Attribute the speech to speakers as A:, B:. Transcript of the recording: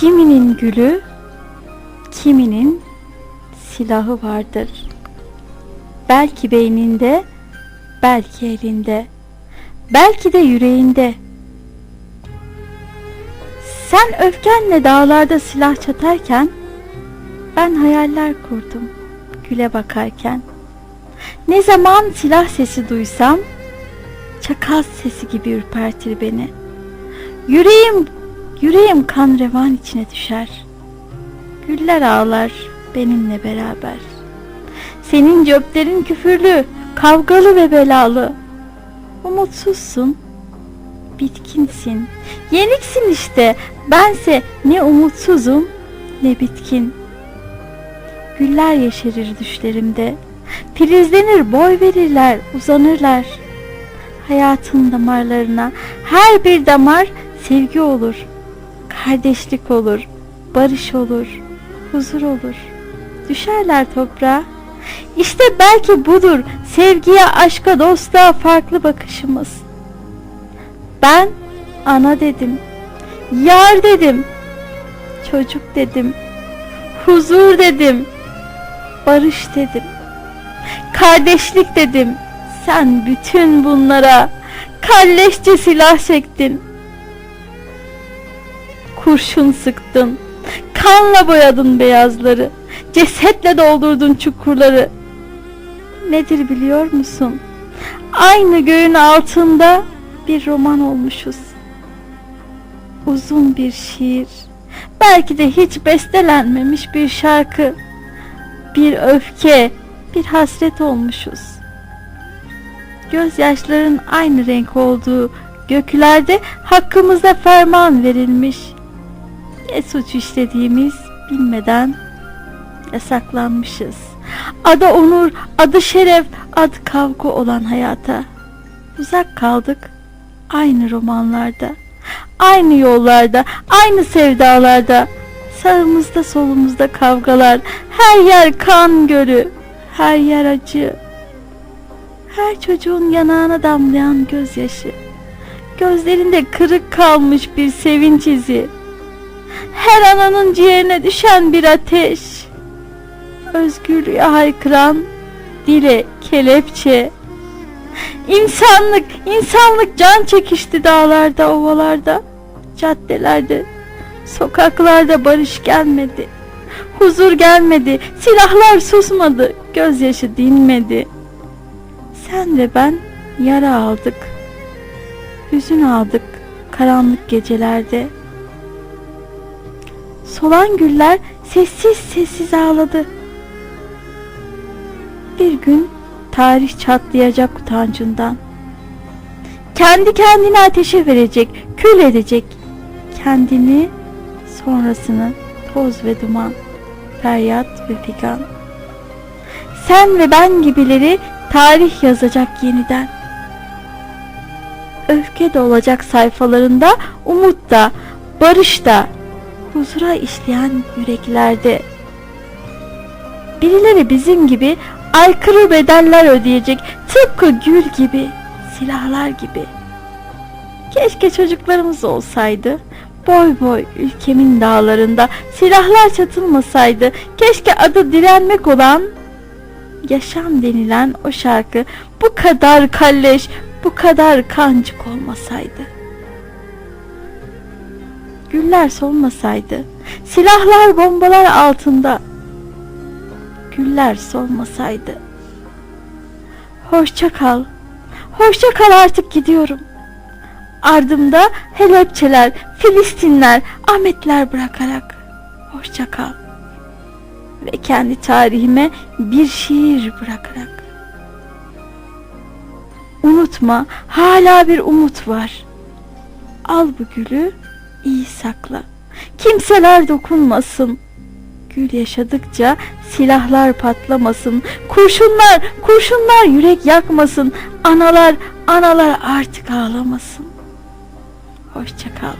A: Kiminin gülü, kiminin silahı vardır. Belki beyninde, belki elinde, belki de yüreğinde. Sen öfkenle dağlarda silah çatarken, ben hayaller kurdum güle bakarken. Ne zaman silah sesi duysam, çakal sesi gibi ürpertir beni. Yüreğim, yüreğim kan revan içine düşer. Güller ağlar benimle beraber. Senin cöplerin küfürlü, kavgalı ve belalı. Umutsuzsun, bitkinsin, yeniksin işte. Bense ne umutsuzum ne bitkin. Güller yeşerir düşlerimde. Filizlenir, boy verirler, uzanırlar. Hayatın damarlarına her bir damar sevgi olur. Kardeşlik olur, barış olur, huzur olur. Düşerler toprağa. İşte belki budur sevgiye, aşka, dostluğa farklı bakışımız. Ben ana dedim, yar dedim, çocuk dedim, huzur dedim, barış dedim, kardeşlik dedim. Sen bütün bunlara kalleşçe silah çektin. Kurşun sıktın, kanla boyadın beyazları, cesetle doldurdun çukurları. Nedir biliyor musun? Aynı göğün altında bir roman olmuşuz. Uzun bir şiir, belki de hiç bestelenmemiş bir şarkı, bir öfke, bir hasret olmuşuz. Gözyaşların aynı renk olduğu göklerde hakkımızda ferman verilmiş. Ne suç işlediğimiz bilmeden yasaklanmışız. Adı onur, adı şeref, adı kavga olan hayata. Uzak kaldık aynı romanlarda, aynı yollarda, aynı sevdalarda. Sağımızda solumuzda kavgalar, her yer kan gölü, her yer acı. Her çocuğun yanağına damlayan gözyaşı, gözlerinde kırık kalmış bir sevinç izi. Her ananın ciğerine düşen bir ateş, özgürlüğe haykıran dile kelepçe. İnsanlık, insanlık can çekişti dağlarda, ovalarda, caddelerde, sokaklarda barış gelmedi. Huzur gelmedi, silahlar susmadı, gözyaşı dinmedi. Sen ve ben yara aldık, hüzün aldık karanlık gecelerde. Solan güller sessiz sessiz ağladı. Bir gün tarih çatlayacak utancından. Kendi kendini ateşe verecek, kül edecek. Kendini, sonrasını toz ve duman, feryat ve figan. Sen ve ben gibileri tarih yazacak yeniden. Öfke de olacak sayfalarında, umut da, barış da, huzura işleyen yüreklerde. Birileri bizim gibi aykırı bedeller ödeyecek, tıpkı gül gibi, silahlar gibi. Keşke çocuklarımız olsaydı, boy boy ülkemin dağlarında silahlar çatılmasaydı, keşke adı direnmek olan yaşam denilen o şarkı bu kadar kalleş, bu kadar kancık olmasaydı. Güller solmasaydı, silahlar bombalar altında, güller solmasaydı. Hoşça kal, hoşça kal artık gidiyorum. Ardımda Helepçeler, Filistinler, Ahmetler bırakarak hoşça kal ve kendi tarihime bir şiir bırakarak. Unutma, hala bir umut var. Al bu gülü, iyi sakla. Kimseler dokunmasın. Gül yaşadıkça silahlar patlamasın. Kurşunlar, kurşunlar yürek yakmasın. Analar, analar artık ağlamasın. Hoşça kal.